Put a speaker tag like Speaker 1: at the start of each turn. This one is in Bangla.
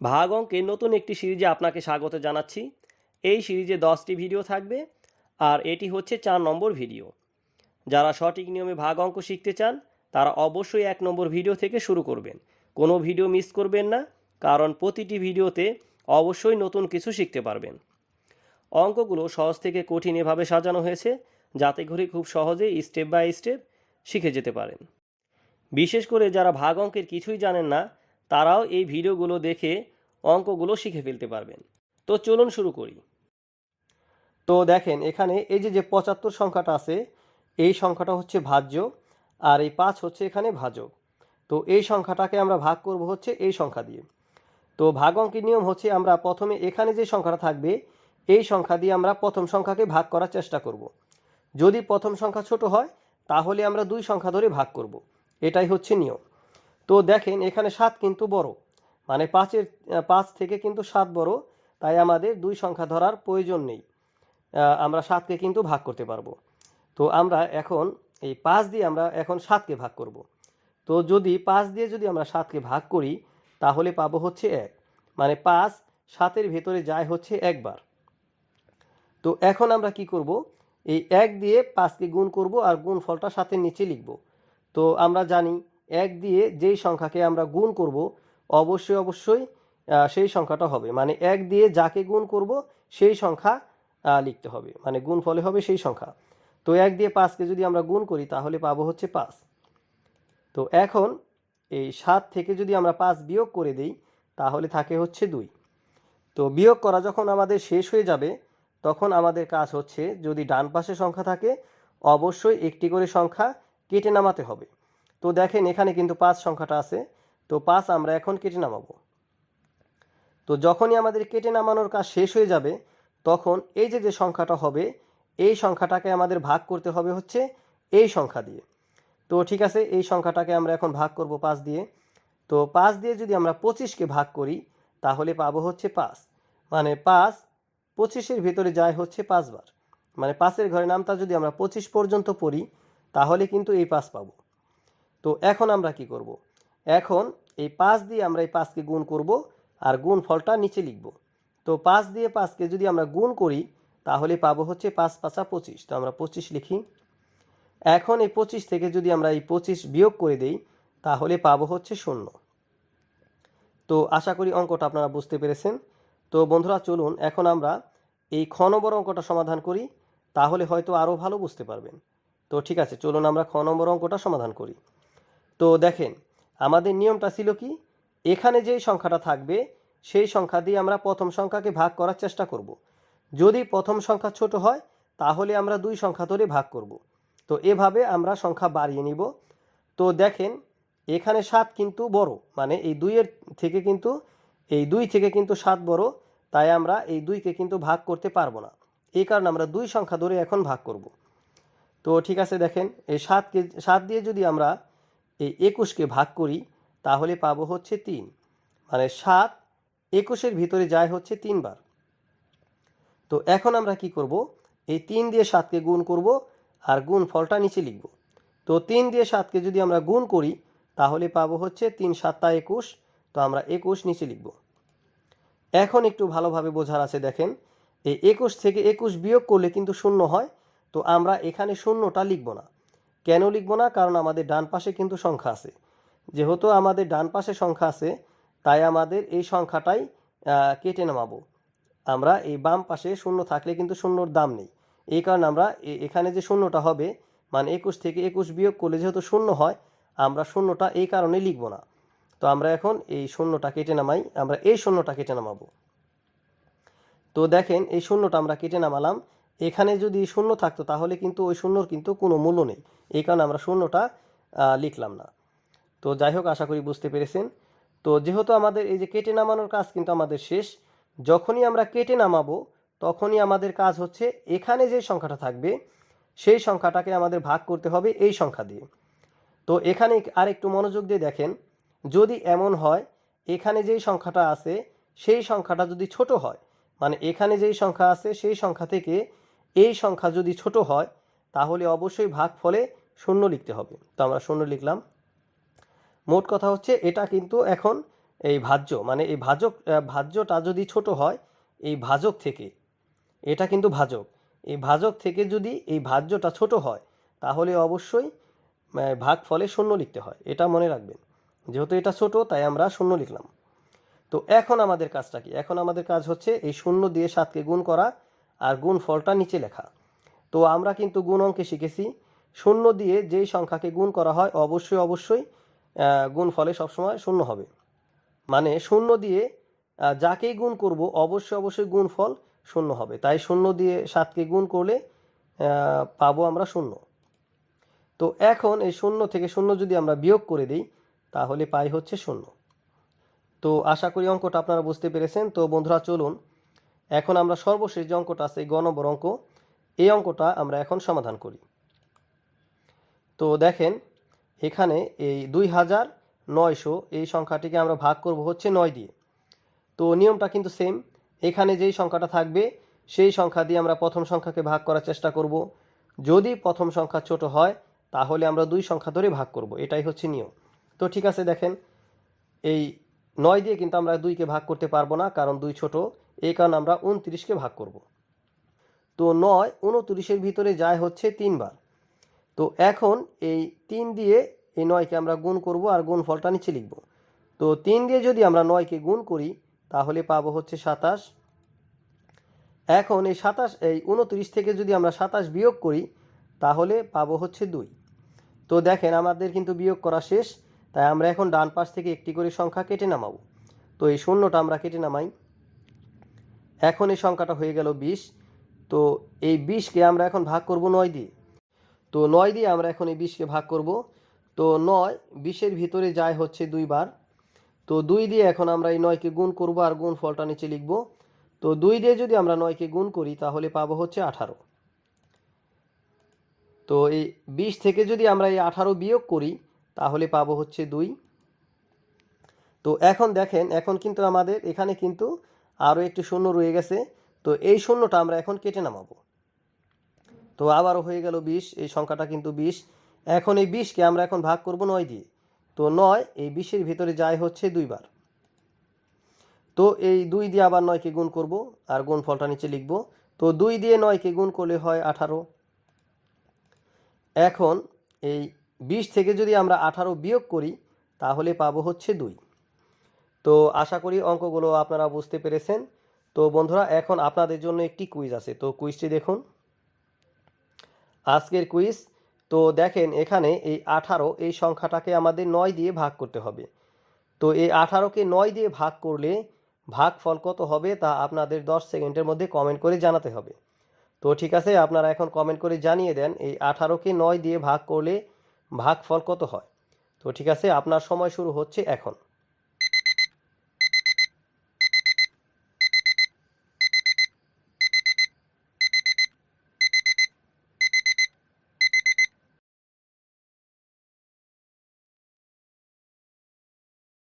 Speaker 1: ভাগ অঙ্কের নতুন একটি সিরিজে আপনাকে স্বাগত জানাচ্ছি। এই সিরিজে দশটি ভিডিও থাকবে, আর এটি হচ্ছে চার নম্বর ভিডিও। যারা সঠিক নিয়মে ভাগ অঙ্ক শিখতে চান, তারা অবশ্যই এক নম্বর ভিডিও থেকে শুরু করবেন। কোনো ভিডিও মিস করবেন না, কারণ প্রতিটি ভিডিওতে অবশ্যই নতুন কিছু শিখতে পারবেন। অঙ্কগুলো সহজ থেকে কঠিন এভাবে সাজানো হয়েছে, যাতে করে খুব সহজেই স্টেপ বাই স্টেপ শিখে যেতে পারেন। বিশেষ করে যারা ভাগ অঙ্কের কিছুই জানেন না তারাও এই ভিডিওগুলো দেখে অঙ্কগুলো শিখে ফেলতে পারবেন। তো চলুন শুরু করি। তো দেখেন, এখানে এই যে যে পঁচাত্তর সংখ্যাটা আছে, এই সংখ্যাটা হচ্ছে ভাজ্য আর এই পাঁচ হচ্ছে এখানে ভাজক তো এই সংখ্যাটাকে আমরা ভাগ করব হচ্ছে এই সংখ্যা দিয়ে। তো ভাগ অঙ্কের নিয়ম হচ্ছে আমরা প্রথমে এখানে যে সংখ্যাটা থাকবে, এই সংখ্যা দিয়ে আমরা প্রথম সংখ্যাকে ভাগ করার চেষ্টা করব। যদি প্রথম সংখ্যা ছোট হয়, তাহলে আমরা দুই সংখ্যা ধরে ভাগ করব। এটাই হচ্ছে নিয়ম। তো দেখেন, এখানে সাত কিন্তু বড়। মানে পাঁচের পাঁচ থেকে কিন্তু সাত বড়, তাই আমাদের দুই সংখ্যা ধরার প্রয়োজন নেই। আমরা সাতকে কিন্তু ভাগ করতে পারব। তো আমরা এখন এই পাঁচ দিয়ে আমরা এখন সাতকে ভাগ করব। তো যদি পাঁচ দিয়ে যদি আমরা সাতকে ভাগ করি, তাহলে পাবো হচ্ছে এক। মানে পাঁচ সাতের ভেতরে যায় হচ্ছে একবার। তো এখন আমরা কি করব? এই এক দিয়ে পাঁচকে গুণ করব আর গুণ ফলটা সাতের নিচে লিখব। তো আমরা জানি এক দিয়ে যেই সংখ্যাকে আমরা গুণ করব, অবশ্যই অবশ্যই সেই সংখ্যাটা হবে। মানে এক দিয়ে যাকে গুণ করব, সেই সংখ্যা লিখতে হবে। মানে গুণ ফলে হবে সেই সংখ্যা। তো এক দিয়ে পাঁচকে যদি আমরা গুণ করি, তাহলে পাবো হচ্ছে পাঁচ। তো এখন এই সাত থেকে যদি আমরা পাঁচ বিয়োগ করে দিই, তাহলে থাকে হচ্ছে দুই। তো বিয়োগ করা যখন আমাদের শেষ হয়ে যাবে, তখন আমাদের কাজ হচ্ছে যদি ডান পাশে সংখ্যা থাকে, অবশ্যই একটি করে সংখ্যা কেটে নামাতে হবে। তো দেখেন, এখানে কিন্তু পাঁচ সংখ্যাটা আছে। তো পাঁচ আমরা এখন কেটে নামাবো। তো যখনই আমাদের কেটে নামানোর কাজ শেষ হয়ে যাবে, তখন এই যে যে সংখ্যাটা হবে, এই সংখ্যাটাকে আমাদের ভাগ করতে হবে হচ্ছে এই সংখ্যা দিয়ে। তো ঠিক আছে, এই সংখ্যাটাকে আমরা এখন ভাগ করব পাঁচ দিয়ে। তো পাঁচ দিয়ে যদি আমরা পঁচিশকে ভাগ করি, তাহলে পাবো হচ্ছে পাঁচ। মানে পাঁচ পঁচিশের ভিতরে যায় হচ্ছে পাঁচবার। মানে পাঁচের ঘরে নামটা যদি আমরা পঁচিশ পর্যন্ত পড়ি, তাহলে কিন্তু এই পাঁচ পাবো। তো এখন আমরা কি করব। এখন এই পাঁচ দিয়ে আমরা এই পাঁচকে গুণ করব আর গুণ ফলটা নিচে লিখব। তো পাঁচ দিয়ে পাঁচকে যদি আমরা গুণ করি, তাহলে পাবো হচ্ছে পাঁচ পাঁচা পঁচিশ। তো আমরা পঁচিশ লিখি। এখন এই পঁচিশ থেকে যদি আমরা এই পঁচিশ বিয়োগ করে দেই, তাহলে পাবো হচ্ছে শূন্য। তো আশা করি অঙ্কটা আপনারা বুঝতে পেরেছেন। তো বন্ধুরা, চলুন, এখন আমরা এই খ নম্বর অঙ্কটা সমাধান করি, তাহলে হয়তো আরও ভালো বুঝতে পারবেন। তো ঠিক আছে, চলুন আমরা খ নম্বর অঙ্কটা সমাধান করি। তো দেখেন, আমাদের নিয়মটা ছিল কি? এখানে যেই সংখ্যাটা থাকবে, সেই সংখ্যা দিয়ে আমরা প্রথম সংখ্যাকে ভাগ করার চেষ্টা করব। যদি প্রথম সংখ্যা ছোট হয়, তাহলে আমরা দুই সংখ্যা ধরে ভাগ করব। তো এভাবে আমরা সংখ্যা বাড়িয়ে নিব। তো দেখেন, এখানে সাত কিন্তু বড় মানে এই দুইয়ের থেকে কিন্তু, এই দুই থেকে কিন্তু সাত বড়, তাই আমরা এই দুইকে কিন্তু ভাগ করতে পারব না। এই কারণে আমরা দুই সংখ্যা ধরে এখন ভাগ করব। তো ঠিক আছে, দেখেন, এই সাতকে, সাত দিয়ে যদি আমরা এই একুশকে ভাগ করি, তাহলে পাবো হচ্ছে তিন। মানে সাত, একুশের ভিতরে যায় হচ্ছে তিনবার। তো এখন আমরা কি করব? এই তিন দিয়ে সাতকে গুণ করব আর গুণ ফলটা নিচে লিখব। তো তিন দিয়ে সাতকে যদি আমরা গুণ করি, তাহলে পাবো হচ্ছে তিন সাতটা একুশ। তো আমরা একুশ নিচে লিখব। এখন একটু ভালোভাবে বোঝার আছে দেখেন, এই একুশ থেকে একুশ বিয়োগ করলে কিন্তু শূন্য হয়। তো আমরা এখানে শূন্যটা লিখব না। কেন লিখব না? কারণ আমাদের ডান পাশে কিন্তু সংখ্যা আছে। যেহেতু আমাদের ডান পাশে সংখ্যা আছে, তাই আমাদের এই সংখ্যাটাই কেটে নামাবো। আমরা এই বাম পাশে শূন্য থাকলে কিন্তু শূন্যর দাম নেই। এই কারণে আমরা এখানে যে শূন্যটা হবে মানে একুশ থেকে একুশ বিয়োগ করলে যেহেতু শূন্য হয়, আমরা শূন্যটা এই কারণে লিখব না। তো আমরা এখন এই শূন্যটা কেটে নামাই, আমরা এই শূন্যটা কেটে নামাবো। তো দেখেন, এই শূন্যটা আমরা কেটে নামালাম। এখানে যদি শূন্য থাকতো, তাহলে কিন্তু ওই শূন্যর কিন্তু কোনো মূল্য নেই। এই কারণে আমরা শূন্যটা লিখলাম না। তো যাই হোক, আশা করি বুঝতে পেরেছেন। তো যেহেতু আমাদের এই যে কেটে নামানোর কাজ কিন্তু আমাদের শেষ, যখনই আমরা কেটে নামাবো, তখনই আমাদের কাজ হচ্ছে এখানে যে সংখ্যাটা থাকবে, সেই সংখ্যাটাকে আমাদের ভাগ করতে হবে এই সংখ্যা দিয়ে। তো এখানে আর একটু মনোযোগ দিয়ে দেখেন, যদি এমন হয়, এখানে যেই সংখ্যাটা আছে, সেই সংখ্যাটা যদি ছোট হয় মানে এখানে যেই সংখ্যা আছে, সেই সংখ্যা থেকে এই সংখ্যা যদি ছোট হয়, তাহলে অবশ্যই ভাগ ফলে শূন্য লিখতে হবে। তো আমরা শূন্য লিখলাম। মোট কথা হচ্ছে, এটা কিন্তু এখন এই ভাজ্য মানে এই ভাজক ভাজ্যটা যদি ছোট হয়, এই ভাজক থেকে, এটা কিন্তু ভাজক, এই ভাজক থেকে যদি এই ভাজ্যটা ছোট হয়, তাহলে অবশ্যই ভাগ ফলে শূন্য লিখতে হয়, এটা মনে রাখবেন। যেহেতু এটা ছোট, তাই আমরা শূন্য লিখলাম। তো এখন আমাদের কাজটা কি? এখন আমাদের কাজ হচ্ছে, এই শূন্য দিয়ে সাতকে গুণ করা আর গুণ ফলটা নিচে লেখা। তো আমরা কিন্তু গুণ অঙ্কে শিখেছি। শূন্য দিয়ে যেই সংখ্যাকে গুণ করা হয়, অবশ্যই অবশ্যই গুণ ফলে সবসময় শূন্য হবে। মানে শূন্য দিয়ে যাকেই গুণ করব, অবশ্যই অবশ্যই গুণ ফল শূন্য হবে। তাই শূন্য দিয়ে সাতকে গুণ করলে পাবো আমরা শূন্য। তো এখন এই শূন্য থেকে শূন্য যদি আমরা বিয়োগ করে দিই, তাহলে পাই হচ্ছে শূন্য। তো আশা করি অঙ্কটা আপনারা বুঝতে পেরেছেন। তো বন্ধুরা, চলুন এখন আমরা সর্বশেষ যে অঙ্কটা আছে গ নম্বর অঙ্ক, এই অঙ্কটা আমরা এখন সমাধান করি। তো দেখেন, এখানে এই দুই হাজার নয়শো এই সংখ্যাটিকে আমরা ভাগ করব হচ্ছে নয় দিয়ে। তো নিয়মটা কিন্তু সেম, এখানে যেই সংখ্যাটা থাকবে, সেই সংখ্যা দিয়ে আমরা প্রথম সংখ্যাকে ভাগ করার চেষ্টা করব। যদি প্রথম সংখ্যা ছোট হয়, তাহলে আমরা দুই সংখ্যা ধরে ভাগ করব, এটাই হচ্ছে নিয়ম। তো ঠিক আছে, দেখেন, এই নয় দিয়ে কিন্তু আমরা দুইকে ভাগ করতে পারব না, কারণ দুই ছোট এই কারণে আমরা উনত্রিশকে ভাগ করব। তো নয় উনত্রিশের ভিতরে যায় হচ্ছে তিনবার। তো এখন এই তিন দিয়ে এই নয়কে আমরা গুণ করব আর গুণ ফলটা নিচে লিখব। তো তিন দিয়ে যদি আমরা নয়কে গুণ করি, তাহলে পাবো হচ্ছে সাতাশ। এখন এই সাতাশ, এই উনত্রিশ থেকে যদি আমরা সাতাশ বিয়োগ করি, তাহলে পাবো হচ্ছে দুই। তো দেখেন আমাদের কিন্তু বিয়োগ করা শেষ, তাই আমরা এখন ডান পাশ থেকে একটি করে সংখ্যা কেটে নামাবো। তো এই শূন্যটা আমরা কেটে নামাই। এখন এই সংখ্যাটা হয়ে গেল বিশ। তো এই বিশকে আমরা এখন ভাগ করব নয় দিয়ে। তো নয় দিয়ে আমরা এখন এই বিশকে ভাগ করব। তো নয় বিশের ভিতরে যায় হচ্ছে দুইবার তো দুই দিয়ে এখন আমরা এই নয়কে গুণ করব আর গুণ ফলটা নিচে লিখব। তো দুই দিয়ে যদি আমরা নয়কে গুণ করি তাহলে পাবো হচ্ছে আঠারো। তো এই বিশ থেকে যদি আমরা এই আঠারো বিয়োগ করি তাহলে পাবো হচ্ছে দুই। তো এখন দেখেন, এখন কিন্তু আমাদের এখানে কিন্তু আরও একটি শূন্য রয়ে গেছে। তো এই শূন্যটা আমরা এখন কেটে নামাবো। তো আবারও হয়ে গেল বিশ, এই সংখ্যাটা কিন্তু বিশ। এখন এই বিশকে আমরা এখন ভাগ করব নয় দিয়ে। তো নয়, এই বিশের ভিতরে যায় হচ্ছে দুইবার। তো এই দুই দিয়ে আবার নয়কে গুণ করব, আর গুণ ফলটা নিচে লিখব। তো দুই দিয়ে নয়কে গুণ করলে হয় আঠারো। এখন এই বিশ থেকে যদি আমরা আঠারো বিয়োগ করি, তাহলে পাবো হচ্ছে দুই। তো আশা করি অঙ্কগুলো আপনারা বুঝতে পেরেছেন। তো বন্ধুরা, এখন আপনাদের জন্য একটি কুইজ আছে। তো কুইজটি দেখুন। আজকের কুইজ তো দেখেন এখানে এই আঠারো, এই সংখ্যাটাকে আমাদের নয় দিয়ে ভাগ করতে হবে। তো এই আঠারোকে নয় দিয়ে ভাগ করলে ভাগ ফল কত হবে তা আপনাদের দশ সেকেন্ডের মধ্যে কমেন্ট করে জানাতে হবে। তো ঠিক আছে, আপনারা এখন কমেন্ট করে জানিয়ে দেন এই আঠারোকে নয় দিয়ে ভাগ করলে ভাগ ফল কত হয়। তো ঠিক আছে, আপনার সময় শুরু হচ্ছে এখন।